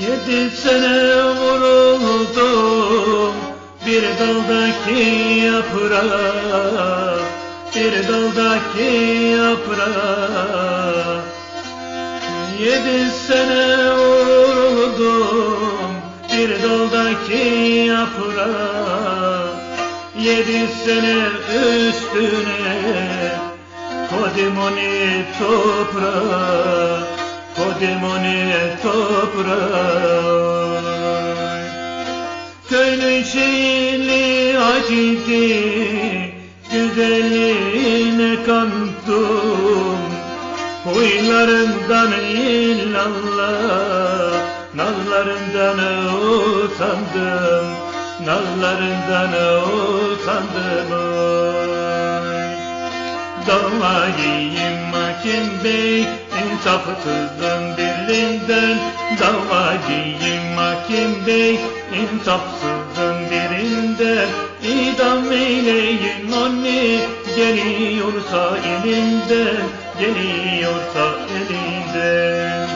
Yedi sene vuruldum bir daldaki yaprağa. Bir daldaki yaprağa. Yedi sene vuruldum bir daldaki yaprağa. Yedi sene üstüne koydum onu onu toprağa Köylü şeyli acıdı Güzeline kandım. Huylarından illallah Nallarından utandım. Nallarından utandım. Davayım hakim bey insafsızın birinden Davayım hakim bey. İnsafsızın birinden İdam eyleyin onu geliyorsa elinden Geliyorsa elinden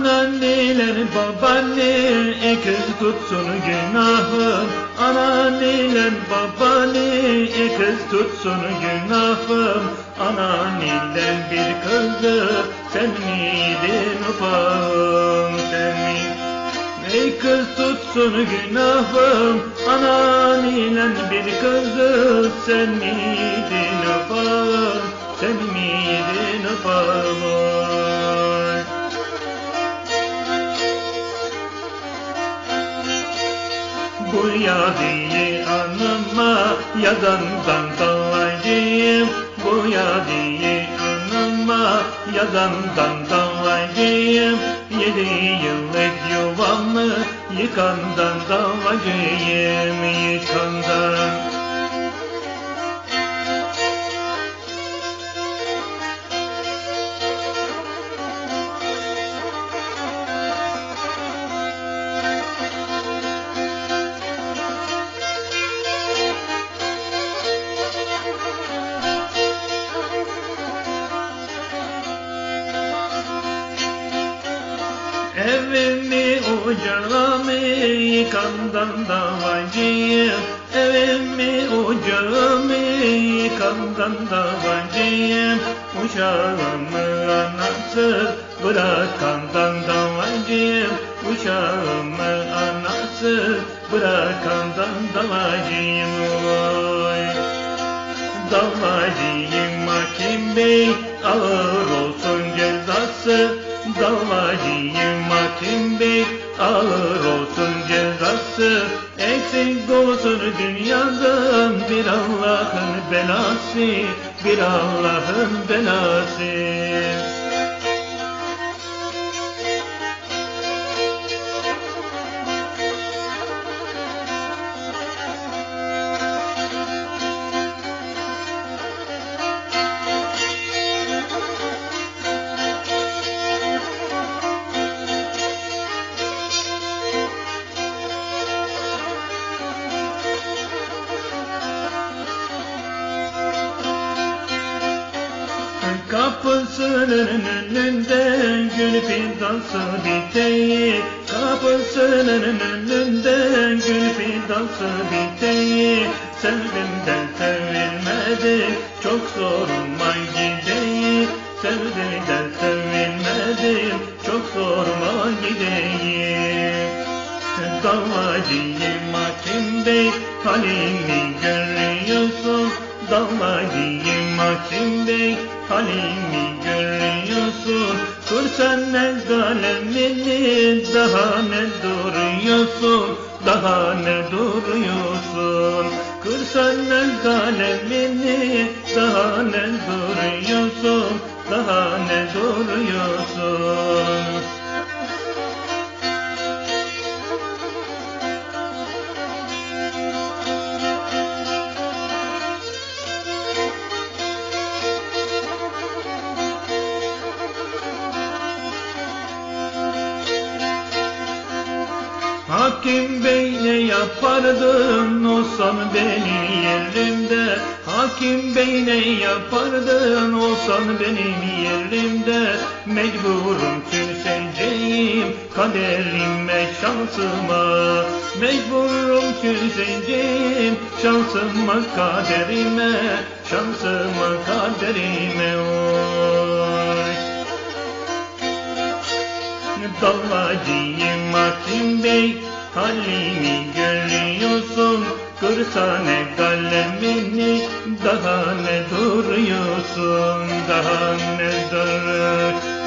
Anneanneler babaanne e kız tutsun günahım Anneanneler babaanne e kız tutsun günahım Anneanneden bir kızı sen miydin ufağım sen mi? Ey kız tutsun günahım Anneanneden bir kızı sen miydin anıma yazandan dalaycıyım Bu yadiyi anıma yazandan dalaycıyım Yedi yıllık yuvamı yıkandan davacıyım Yıkandan Evimi ocağımı yıkandan davacıyım Evimi ocağımı yıkandan davacıyım Uşağımı anası bırakandan davacıyım Uşağımı anası bırakandan davacıyım oy. Davacıyım hakim bey ağır olsun cezası. Davacıyım ağır olsun cezası. Eksik olsun dünyadan bir Allah'ın belası Bir Allah'ın belası Kapısının önünde gül fidansı biteyi Kapısının önünde gül fidansı biteyi Sevdim de sevilmedi çok zoruma gideyi Sevdim de sevilmedi çok zoruma gideyi Davacıyım hakim bey halimi görüyorsun Davacıyım hakim bey halimi görüyorsun. Dur sen ne kalemini daha ne duruyorsun? Daha ne duruyorsun? Kır sen ne kalemini daha ne duruyorsun? Daha ne duruyorsun? Hakim bey ne yapardın? Olsan benim yerimde. Hakim bey ne yapardın? Olsan benim yerimde. Mecburum küseceğim kaderime şansıma. Mecburum küseceğim şansıma kaderime. Şansıma kaderime oy. Davacıyım Hakim Bey halimi görüyorsun Kırsane kalemini daha ne duruyorsun daha ne dur